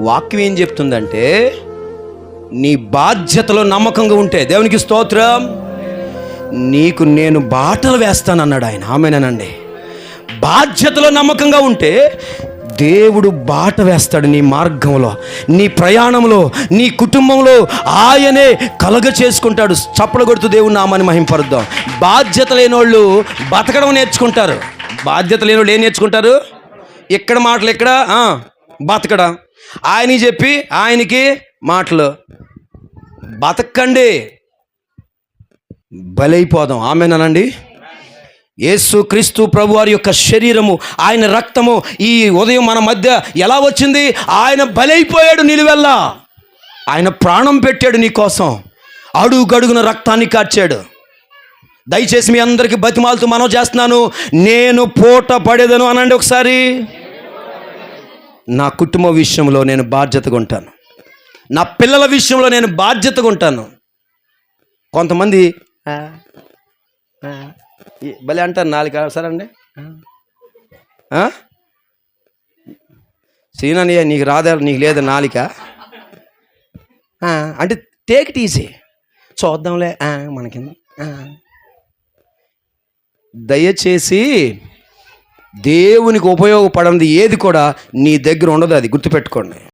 వాక్యం ఏం చెప్తుందంటే నీ బాధ్యతలో నమ్మకంగా ఉంటే దేవునికి స్తోత్రం. నీకు నేను బాటలు వేస్తానన్నాడు ఆయన. ఆమెనండి బాధ్యతలో నమ్మకంగా ఉంటే దేవుడు బాట వేస్తాడు నీ మార్గంలో నీ ప్రయాణంలో నీ కుటుంబంలో ఆయనే కలగ చేసుకుంటాడు. చప్పలు కొడుతూ దేవుడు నామాన్ని మహింపరుద్దాం. బాధ్యత లేనోళ్ళు బతకడం నేర్చుకుంటారు. బాధ్యత లేనోళ్ళు ఏం నేర్చుకుంటారు? ఇక్కడ మాటలు ఇక్కడ బతకడం. ఆయన చెప్పి ఆయనకి మాటలు. బతకండి. బలైపోదాం. ఆమెనండి యేసు క్రీస్తు ప్రభు వారి యొక్క శరీరము ఆయన రక్తము ఈ ఉదయం మన మధ్య ఎలా వచ్చింది? ఆయన బలైపోయాడు నిలువెల్లా. ఆయన ప్రాణం పెట్టాడు నీ కోసం. అడుగు గడుగున రక్తాన్ని కార్చాడు. దయచేసి మీ అందరికీ బతిమాలతో మనం చేస్తున్నాను. నేను పూట పడేదను అనండి ఒకసారి. నా కుటుంబ విషయంలో నేను బాధ్యతగా ఉంటాను. నా పిల్లల విషయంలో నేను బాధ్యతగా ఉంటాను. కొంతమంది "ఆ, ఆ, ఈ- భలే అంటారు నాలుగు సరే అండి సీనయ్య నీకు రాదా నీకు లేదా నాలిక? అంటే టేక్ ఇట్ ఈజీ చూద్దాంలే. మనకి. దయచేసి దేవునికి ఉపయోగపడింది ఏది కూడా నీ దగ్గర ఉండదు అది గుర్తుపెట్టుకోండి.